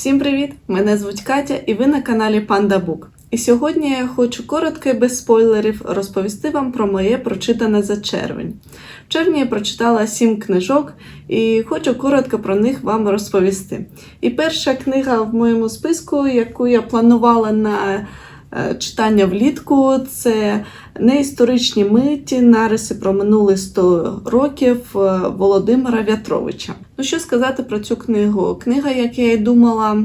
Всім привіт! Мене звуть Катя, і ви на каналі Панда Бук. І сьогодні я хочу коротко і без спойлерів розповісти вам про моє прочитане за червень. В червні я прочитала сім книжок і хочу коротко про них вам розповісти. І перша книга в моєму списку, яку я планувала на читання влітку, це неісторичні миті, нариси про минулі 100 років е, Володимира В'ятровича. Ну що сказати про цю книгу? Книга, як я й думала,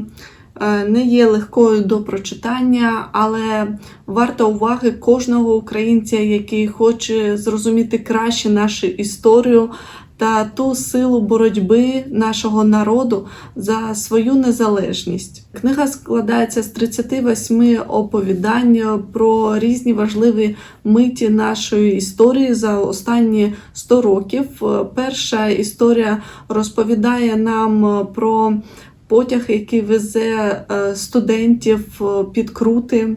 е, не є легкою до прочитання, але варта уваги кожного українця, який хоче зрозуміти краще нашу історію та ту силу боротьби нашого народу за свою незалежність. Книга складається з 38 оповідань про різні важливі миті нашої історії за останні 100 років. Перша історія розповідає нам про потяг, який везе е, студентів е, під крути.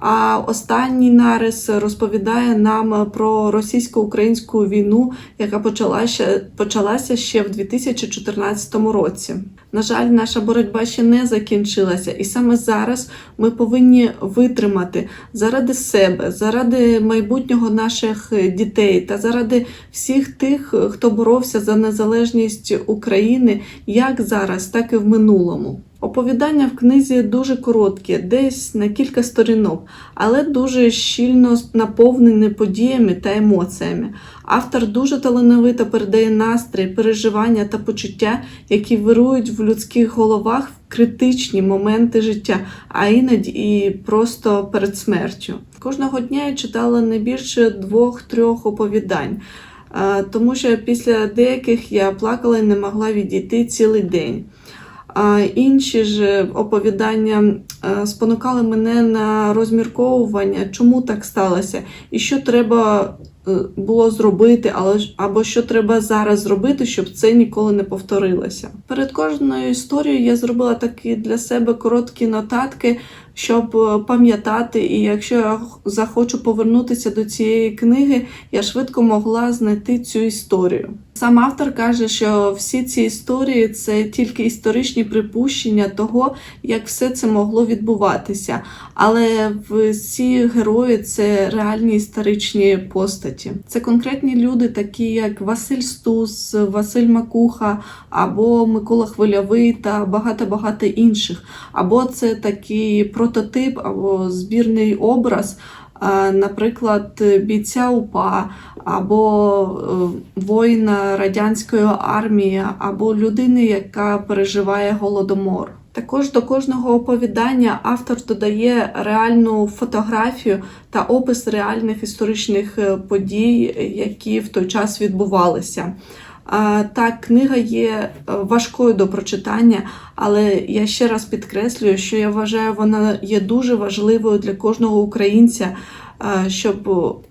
А останній нарис розповідає нам про російсько-українську війну, яка почалася, почалася ще в 2014 році. На жаль, наша боротьба ще не закінчилася, і саме зараз ми повинні витримати заради себе, заради майбутнього наших дітей та заради всіх тих, хто боровся за незалежність України, як зараз, так і в минулому. Оповідання в книзі дуже короткі, десь на кілька сторінок, але дуже щільно наповнені подіями та емоціями. Автор дуже талановито передає настрій, переживання та почуття, які вирують в людських головах в критичні моменти життя, а іноді і просто перед смертю. Кожного дня я читала не більше двох-трьох оповідань. е, Тому що після деяких я плакала і не могла відійти цілий день. А інші ж оповідання е, спонукали мене на розмірковування, чому так сталося, і що треба е, було зробити, але або що треба зараз зробити, щоб це ніколи не повторилося. Перед кожною історією я зробила такі для себе короткі нотатки, щоб е, пам'ятати, і якщо я захочу повернутися до цієї книги, я швидко могла знайти цю історію. Сам автор каже, що всі ці історії це тільки історичні припущення того, як все це могло відбуватися. Але всі герої це реальні історичні постаті. Це конкретні люди, такі як Василь Стус, Василь Макуха, або Микола Хвильовий та багато-багато інших. Або це такий прототип або збірний образ. Наприклад, бійця УПА, або е, воїна радянської армії, або людини, яка переживає голодомор. Також до кожного оповідання автор додає реальну фотографію та опис реальних історичних е, подій, які в той час відбувалися. Так, книга є е, важкою до прочитання, але я ще раз підкреслюю, що я вважаю, вона є дуже важливою для кожного українця, е, щоб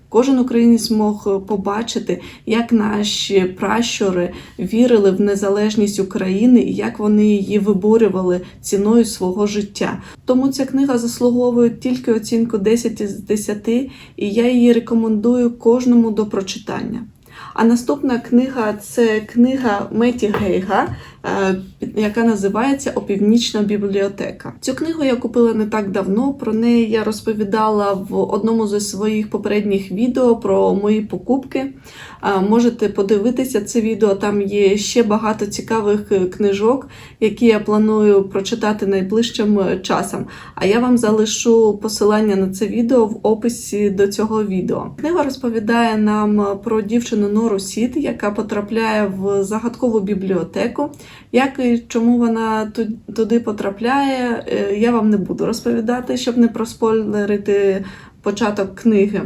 кожен українець мог побачити, як наші пращури вірили в незалежність України і як вони її виборювали ціною свого життя. Тому ця книга заслуговує тільки оцінку 10 із 10, і я її рекомендую кожному до прочитання. А наступна книга це книга Меті Гейга, яка називається Опівнічна бібліотека. Цю книгу я купила не так давно. Про неї я розповідала в одному зі своїх попередніх відео про мої покупки. Е, Можете подивитися це відео. Там є ще багато цікавих е, книжок, які я планую прочитати найближчим е, часом. А я вам залишу посилання на це відео в описі до цього відео. Книга розповідає нам е, про дівчину Нору Сід, яка потрапляє в загадкову бібліотеку. Як і чому вона туди потрапляє, е, я вам не буду розповідати, щоб не проспойлерити початок книги.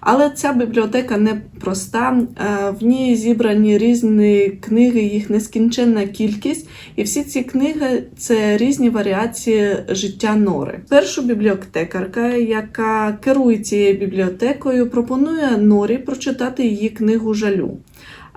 Але ця бібліотека не проста. е, В ній зібрані різні книги, їх нескінченна кількість, і всі ці книги це різні варіації життя Нори. Першу бібліотекарка, яка керує цією бібліотекою, пропонує Норі прочитати її книгу жалю.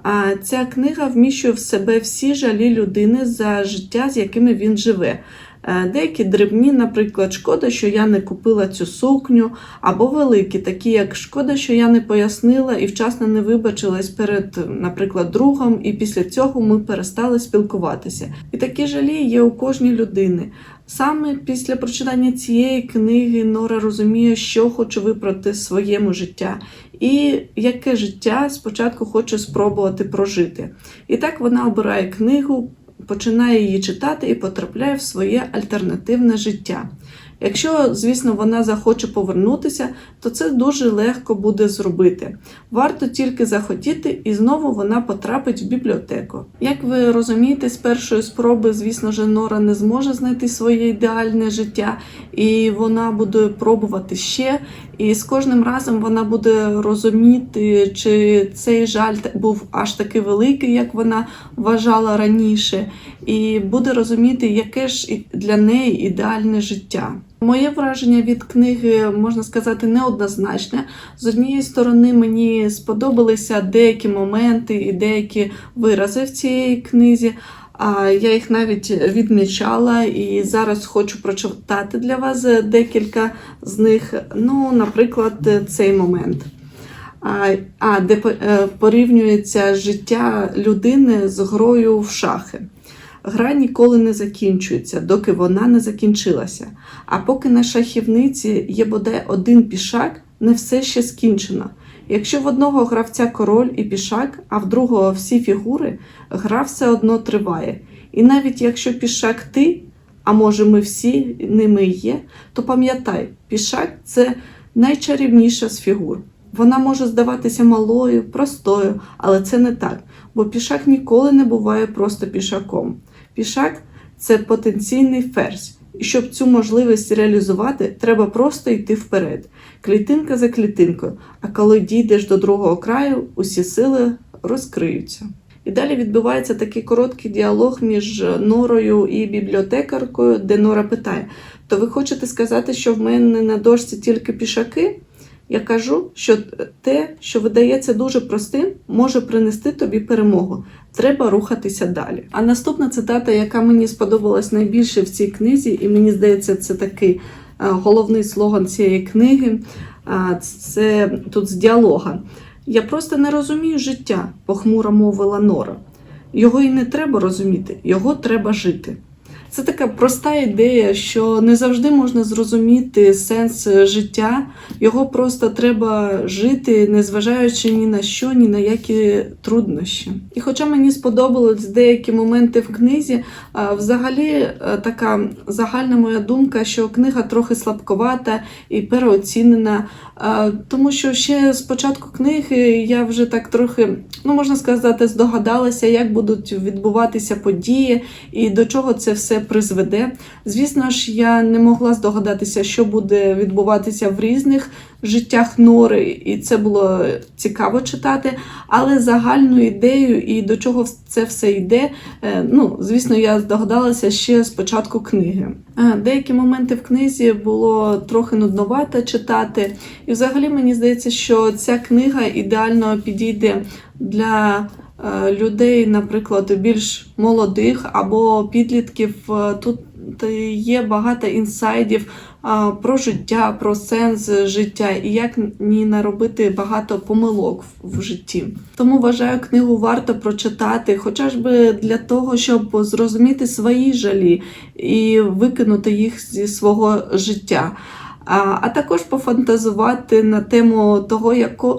А ця книга вміщує в себе всі жалі людини за життя, з якими він живе. Е, Деякі дрібні, наприклад, шкода, що я не купила цю сукню, або великі, такі як шкода, що я не пояснила і вчасно не вибачилась перед, наприклад, другом, і після цього ми перестали спілкуватися. І такі жалі є у кожній людини. Саме після прочитання цієї книги Нора розуміє, що хоче виправити своєму життя, і яке життя спочатку хоче спробувати прожити. І так вона обирає книгу, починає її читати і потрапляє в своє альтернативне життя. Якщо, звісно, вона захоче повернутися, то це дуже легко буде зробити. Варто тільки захотіти, і знову вона потрапить в бібліотеку. Як ви розумієте, з першої спроби, звісно ж, Нора не зможе знайти своє ідеальне життя, і вона буде пробувати ще. І з кожним разом вона буде розуміти, чи цей жаль був аж такий великий, як вона вважала раніше, і буде розуміти, яке ж для неї ідеальне життя. Моє враження від книги можна сказати неоднозначне. З однієї сторони, мені сподобалися деякі моменти і деякі вирази в цій книзі. Я їх навіть відмічала і зараз хочу прочитати для вас декілька з них. Ну, наприклад, цей момент. А, а де е, порівнюється життя людини з грою в шахи. Гра ніколи не закінчується, доки вона не закінчилася. А поки на шахівниці є бодай один пішак, не все ще скінчено. Якщо в одного гравця король і пішак, а в другого всі фігури, гра все одно триває. І навіть якщо пішак ти, а може ми всі ними є, то пам'ятай, пішак це найчарівніша з фігур. Вона може здаватися малою, простою, але це не так, бо пішак ніколи не буває просто пішаком. Пішак це потенційний ферзь. Щоб цю можливість реалізувати, треба просто йти вперед, клітинка за клітинкою. А коли дійдеш до другого краю, усі сили розкриються. І далі відбувається такий короткий діалог між Норою і бібліотекаркою, де Нора питає: То ви хочете сказати, що в мене на дошці тільки пішаки? Я кажу, що те, що видається дуже простим, може принести тобі перемогу. Треба рухатися далі. А наступна цитата, яка мені сподобалась найбільше в цій книзі, і мені здається, це такий е, головний слоган цієї книги. Це тут з діалога. Я просто не розумію життя, похмуро мовила Нора. Його і не треба розуміти, його треба жити. Це така проста ідея, що не завжди можна зрозуміти сенс життя, його просто треба жити, незважаючи ні на що, ні на які труднощі. І хоча мені сподобались деякі моменти в книзі, взагалі е, така загальна моя думка, що книга трохи слабковата і переоцінена, тому що ще з початку книги я вже так трохи, ну можна сказати, здогадалася, як будуть відбуватися події і до чого це все призведе. Звісно ж, я не могла здогадатися, що буде відбуватися в різних життях Нори, і це було цікаво читати. Але загальну ідею і до чого це все йде, е, ну, звісно, я здогадалася ще з початку книги. Е, Деякі моменти в книзі було трохи нудновато читати, і взагалі мені здається, що ця книга ідеально підійде для людей, наприклад, більш молодих або підлітків. Е, Тут є багато інсайдів про життя, про сенс життя і як ні наробити багато помилок в житті. Тому вважаю, книгу варто прочитати, хоча ж би для того, щоб зрозуміти свої жалі і викинути їх зі свого життя. А, також пофантазувати на тему того,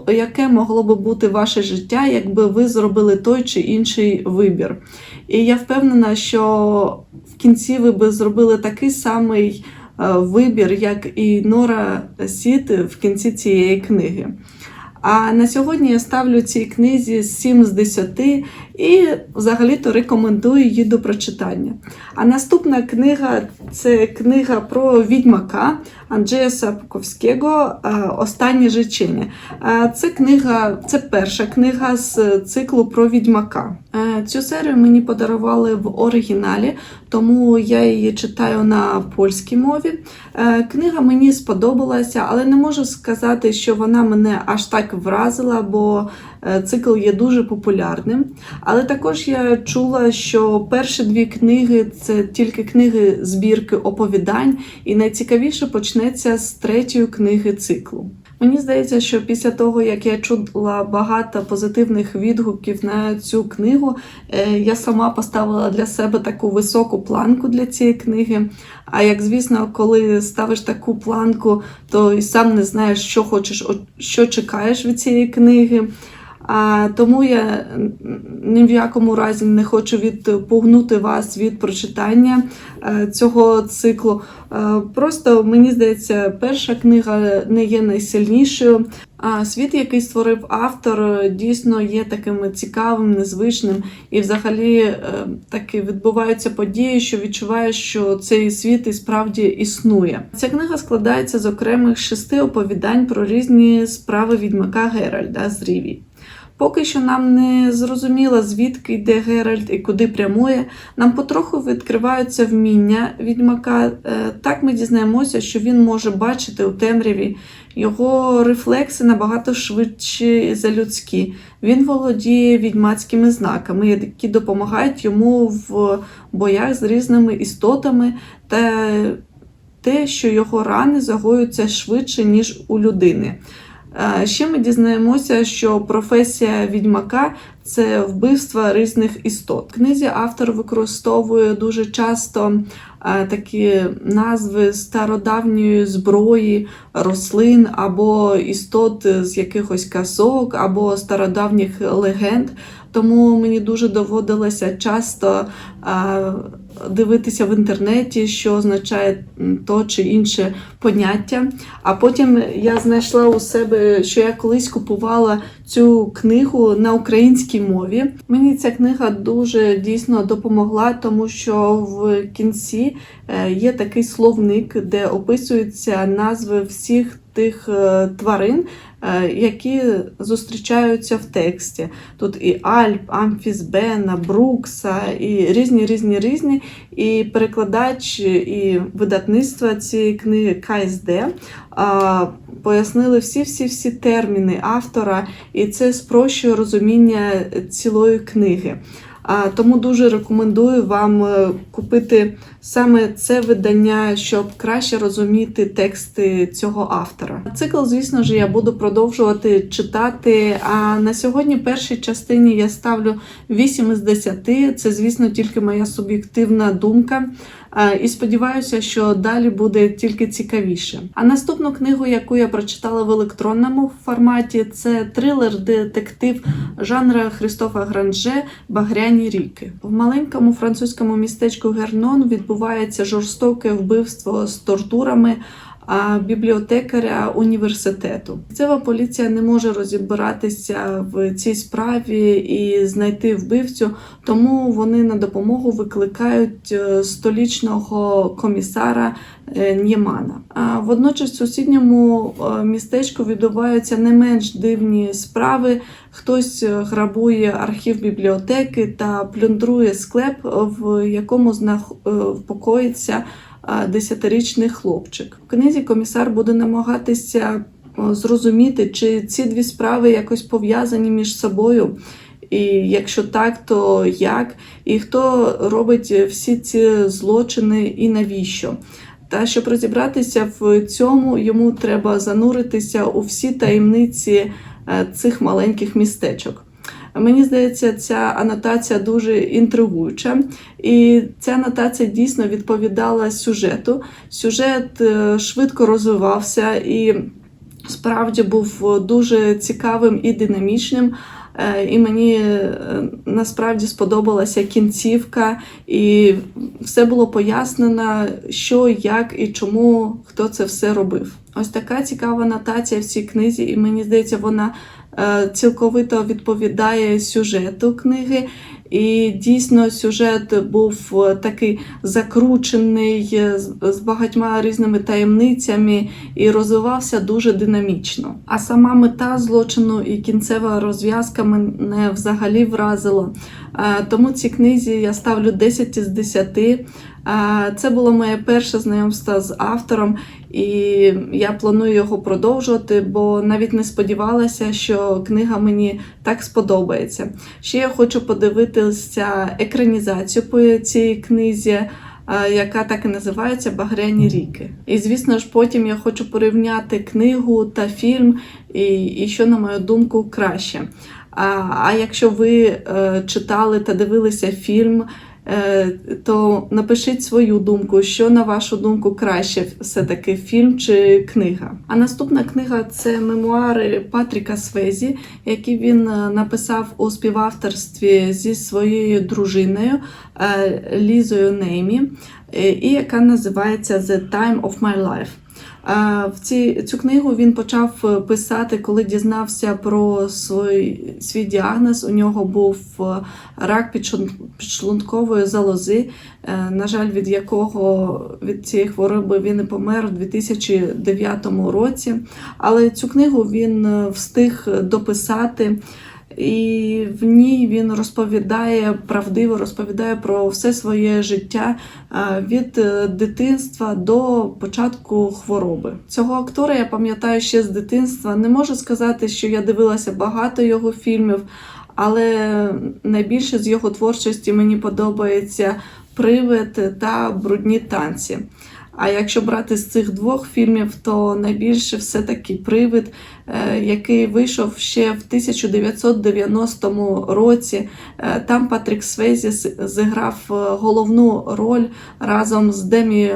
яке могло би бути ваше життя, якби ви зробили той чи інший вибір. І я впевнена, що в кінці ви би зробили такий самий е, вибір, як і Нора Сіт в кінці цієї книги. А на сьогодні я ставлю цій книзі 7 з 10 і взагалі-то рекомендую її до прочитання. А наступна книга це книга про відьмака Анджея Сапковського Останнє жичення. Це книга, це перша книга з циклу про відьмака. Цю серію мені подарували в оригіналі, тому я її читаю на польській мові. Книга мені сподобалася, але не можу сказати, що вона мене аж так вразила, бо цикл є дуже популярним. Але також я чула, що перші дві книги це тільки книги збірки оповідань, і найцікавіше почнеться з третьої книги циклу. Мені здається, що після того, як я чула багато позитивних відгуків на цю книгу, е, я сама поставила для себе таку високу планку для цієї книги. А як звісно, коли ставиш таку планку, то і сам не знаєш, що хочеш, що чекаєш від цієї книги. А тому я ні в якому разі не хочу відпугнути вас від прочитання е, цього циклу. Е, Просто мені здається, перша книга не є найсильнішою. А світ, який створив автор, дійсно є таким цікавим, незвичним, і взагалі е, таки відбуваються події, що відчуваєш, що цей світ і справді існує. Ця книга складається з окремих шести оповідань про різні справи відьмака Геральда з Ріві. Поки що нам не зрозуміло, звідки йде Геральт і куди прямує. Нам потроху відкриваються вміння відьмака. Е, Так ми дізнаємося, що він може бачити у темряві. Його рефлекси набагато швидші за людські. Він володіє відьмацькими знаками, які допомагають йому в боях з різними істотами та те, що його рани загоюються швидше, ніж у людини. Ще ми дізнаємося, що професія відьмака це вбивство різних істот. В книзі автор використовує дуже часто такі назви стародавньої зброї, рослин або істот з якихось казок, або стародавніх легенд. Тому мені дуже доводилося часто е, дивитися в інтернеті, що означає то чи інше поняття. А потім я знайшла у себе, що я колись купувала цю книгу на українській мові. Мені ця книга дуже дійсно допомогла, тому що в кінці е, є такий словник, де описуються назви всіх тих е, тварин, е, які зустрічаються в тексті. Тут і Альп, Амфіс Бена, Брукса, і різні, різні, різні. І перекладач, і видатництва цієї книги КСД пояснили всі-всі-всі терміни автора, і це спрощує розуміння цілої книги. Тому дуже рекомендую вам е, купити саме це видання, щоб краще розуміти тексти цього автора. Цикл, звісно ж, я буду продовжувати читати. А на сьогодні першій частині я ставлю 8 із 10. Це, звісно, тільки моя суб'єктивна думка. І сподіваюся, що далі буде тільки цікавіше. А наступну книгу, яку я прочитала в електронному форматі, це трилер-детектив жанра Христофа Гранже Багряні ріки. В маленькому французькому містечку Гернон відбувається жорстоке вбивство з тортурами. А бібліотекаря університету. Місцева поліція не може розібратися в цій справі і знайти вбивцю, тому вони на допомогу викликають е, столічного комісара е, Нємана. А Водночас в сусідньому е, містечку відбуваються не менш дивні справи. Хтось грабує архів бібліотеки та плюндрує склеп, в якому покоїться Десятирічний хлопчик. В книзі комісар буде намагатися зрозуміти, чи ці дві справи якось пов'язані між собою. І якщо так, то як, і хто робить всі ці злочини і навіщо? Та щоб розібратися в цьому, йому треба зануритися у всі таємниці е, цих маленьких містечок. Мені здається, ця анотація дуже інтригуюча, і ця анотація дійсно відповідала сюжету. Сюжет е, швидко розвивався і справді був дуже цікавим і динамічним. Е, І мені е, насправді сподобалася кінцівка, і все було пояснено, що, як і чому хто це все робив. Ось така цікава нотація в цій книзі, і мені здається, вона е, цілковито відповідає сюжету книги. І дійсно сюжет був е, такий закручений е, з- багатьма різними таємницями і розвивався дуже динамічно. А сама мета злочину і кінцева розв'язка мене взагалі вразила. Е, Тому цій книзі я ставлю 10 із 10. Це було моє перше знайомство з автором, і я планую його продовжувати, бо навіть не сподівалася, що книга мені так сподобається. Ще я хочу подивитися екранізацію по цій книзі. Яка так і називається Багряні ріки. І звісно ж, потім я хочу порівняти книгу та фільм, і, і що, на мою думку, краще. А, а якщо ви е, читали та дивилися фільм, то напишіть свою думку, що на вашу думку краще все-таки фільм чи книга. А наступна книга це мемуари Патріка Свезі, які він е, написав у співавторстві зі своєю дружиною е, Лізою Неймі, е, і яка називається The Time of My Life. В ці, цю книгу він почав е, писати, коли дізнався про свій, свій діагноз. У нього був е, рак підшлун- підшлункової залози, е, на жаль, від якого від цієї хвороби він і помер у 2009 році. Але цю книгу він встиг дописати. І в ній він розповідає правдиво розповідає про все своє життя е, від е, дитинства до початку хвороби. Цього актора я пам'ятаю ще з дитинства. Не можу сказати, що я дивилася багато його фільмів, але найбільше з його творчості мені подобається Привид та брудні танці. А якщо брати з цих двох фільмів, то найбільше все-таки привид, е, який вийшов ще в 1990 році. Е, Там Патрік Свезі зіграв е, головну роль разом з Демі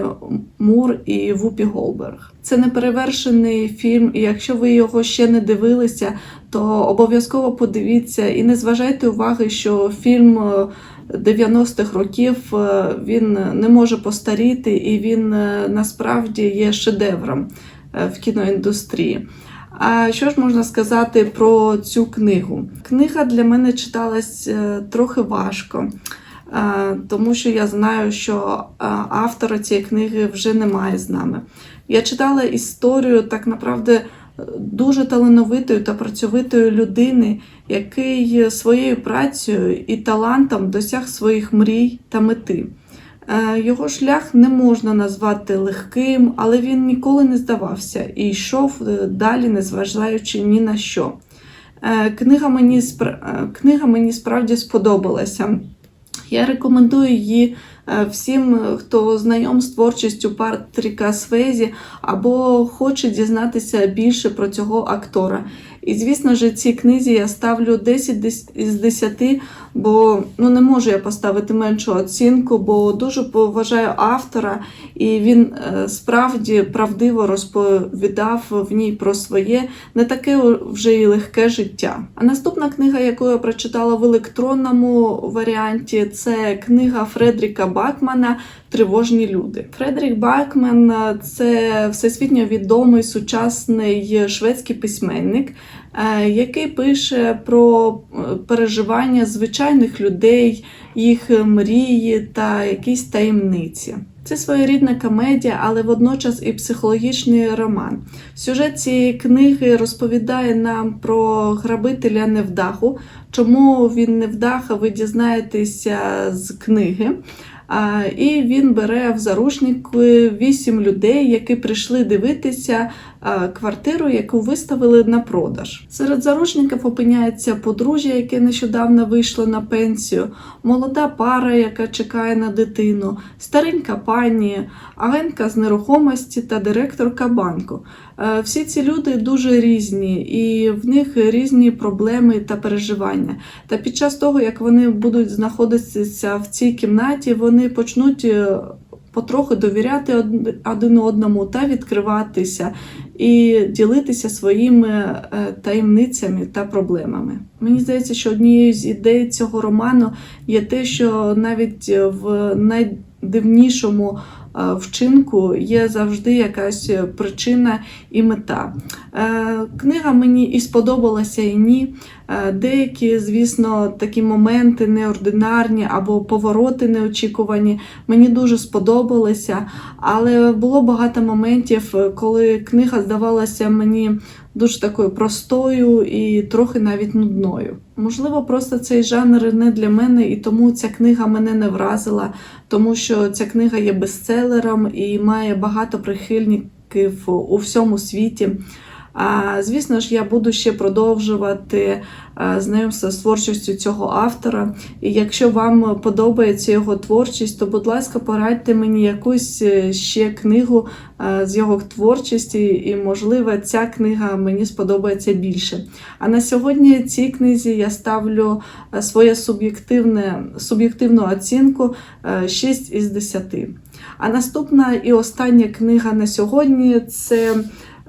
Мур і Вупі Голберг. Це неперевершений фільм, і якщо ви його ще не дивилися, то обов'язково подивіться і не зважайте уваги, що фільм. е, 90-х років е, він не може постаріти, і він е, насправді є шедевром е, в кіноіндустрії. А що ж можна сказати про цю книгу? Книга для мене читалась е, трохи важко, е, тому що я знаю, що е, автора цієї книги вже немає з нами. Я читала історію так направде дуже талановитої та працьовитої людини, який своєю працею і талантом досяг своїх мрій та мети. Е, Його шлях не можна назвати легким, але він ніколи не здавався і йшов е, далі, незважаючи ні на що. Е, Книга мені, спра- е, книга мені справді сподобалася. Я рекомендую її е, всім, хто знайом з творчістю Патріка Свезі або хоче дізнатися більше про цього актора. І, звісно ж, цій книзі я ставлю 10 дес- із 10, бо ну, не можу я поставити меншу оцінку, бо дуже поважаю автора, і він е, справді правдиво розповідав в ній про своє не таке вже і легке життя. А наступна книга, яку я прочитала в електронному варіанті, це книга Фредріка Бакмана Тривожні люди. Фредрік Бакман е, це всесвітньо відомий сучасний шведський письменник, е, який пише про е, переживання звичайних людей, їх мрії та якісь таємниці. Це своєрідна комедія, але водночас і психологічний роман. Сюжет цієї книги розповідає нам про грабителя невдаху. Чому він невдаха, ви дізнаєтеся з книги. А, І він бере в заручники вісім людей, які прийшли дивитися квартиру, яку виставили на продаж. Серед заручників опиняється подружжя, яке нещодавно вийшло на пенсію, молода пара, яка чекає на дитину, старенька пані, агентка з нерухомості та директорка банку. Е, Всі ці люди дуже різні, і в них різні проблеми та переживання. Та під час того, як вони будуть знаходитися в цій кімнаті, вони почнуть е, потроху довіряти один одному та відкриватися і ділитися своїми е, таємницями та проблемами. Мені здається, що однією з ідей цього роману є те, що навіть в найдивнішому е, вчинку є завжди якась причина і мета. Е, Книга мені і сподобалася, і ні. Е, Деякі, звісно, такі моменти неординарні або повороти неочікувані мені дуже сподобалися, але було багато моментів, е, коли книга здавалася мені дуже такою простою і трохи навіть нудною. Можливо, просто цей жанр не для мене, і тому ця книга мене не вразила, тому що ця книга є бестселером і має багато прихильників у всьому світі. А, Звісно ж, я буду ще продовжувати а, знайомство з творчістю цього автора. І якщо вам подобається його творчість, то, будь ласка, порадьте мені якусь е, ще книгу з його творчості, і, можливо, ця книга мені сподобається більше. А на сьогодні цій книзі я ставлю е, своє суб'єктивне, суб'єктивну оцінку е, 6 із 10. А наступна і остання книга на сьогодні це.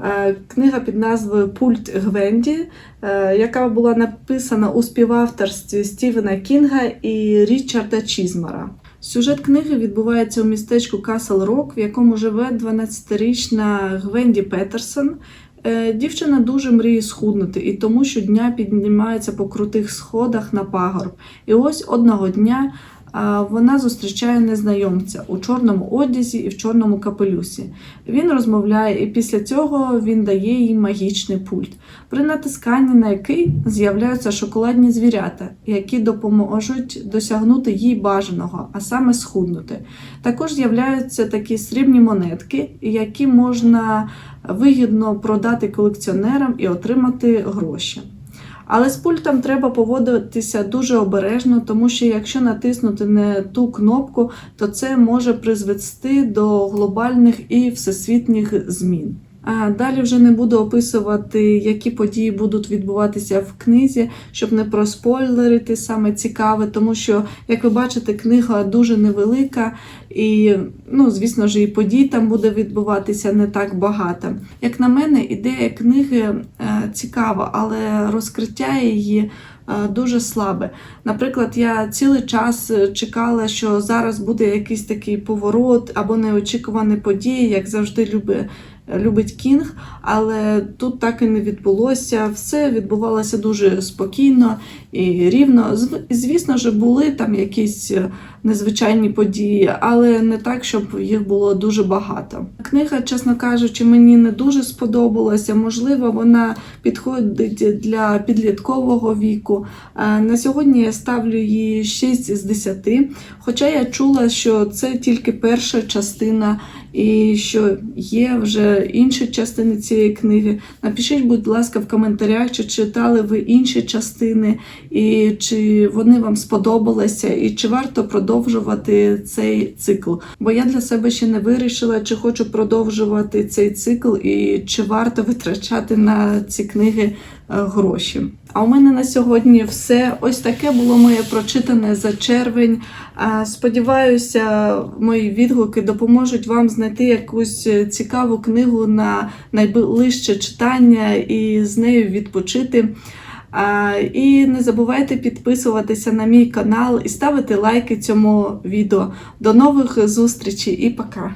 Е, Книга під назвою Пульт Гвенді, е, яка була написана у співавторстві Стівена Кінга і Річарда Чізмара. Сюжет книги відбувається у містечку Касл Рок, в якому живе 12-річна Гвенді Петерсон. Е, Дівчина дуже мріє схуднути і тому щодня піднімається по крутих сходах на пагорб. І ось одного дня вона зустрічає незнайомця у чорному одязі і в чорному капелюсі. Він розмовляє, і після цього він дає їй магічний пульт, при натисканні на який з'являються шоколадні звірята, які допоможуть досягнути їй бажаного, а саме схуднути. Також з'являються такі срібні монетки, які можна вигідно продати колекціонерам і отримати гроші. Але з пультом треба поводитися дуже обережно, тому що якщо натиснути не ту кнопку, то це може призвести до глобальних і всесвітніх змін. Далі вже не буду описувати, які події будуть відбуватися в книзі, щоб не проспойлерити саме цікаве, тому що, як ви бачите, книга дуже невелика, і, ну, звісно ж, і подій там буде відбуватися не так багато. Як на мене, ідея книги е, цікава, але розкриття її. е, Дуже слабе. Наприклад, я цілий час чекала, що зараз буде якийсь такий поворот або неочікувані події, як завжди любить любить Кінг, але тут так і не відбулося. Все відбувалося дуже спокійно і рівно. Звісно ж, були там якісь незвичайні події, але не так, щоб їх було дуже багато. Книга, чесно кажучи, мені не дуже сподобалася. Можливо, вона підходить для підліткового віку. Е, На сьогодні я ставлю її 6 з 10, хоча я чула, що це тільки перша частина і що є вже інші частини цієї книги. Напишіть, будь ласка, в коментарях, чи читали ви інші частини, і чи вони вам сподобалися, і чи варто продовжувати цей цикл. Бо я для себе ще не вирішила, чи хочу продовжувати цей цикл, і чи варто витрачати на ці книги е, гроші. А у мене на сьогодні все. Ось таке було моє прочитане за червень. Сподіваюся, мої відгуки допоможуть вам знайти якусь е, цікаву книгу на найближче читання і з нею відпочити. І не забувайте підписуватися на мій канал і ставити лайки цьому відео. До нових зустрічей і пока!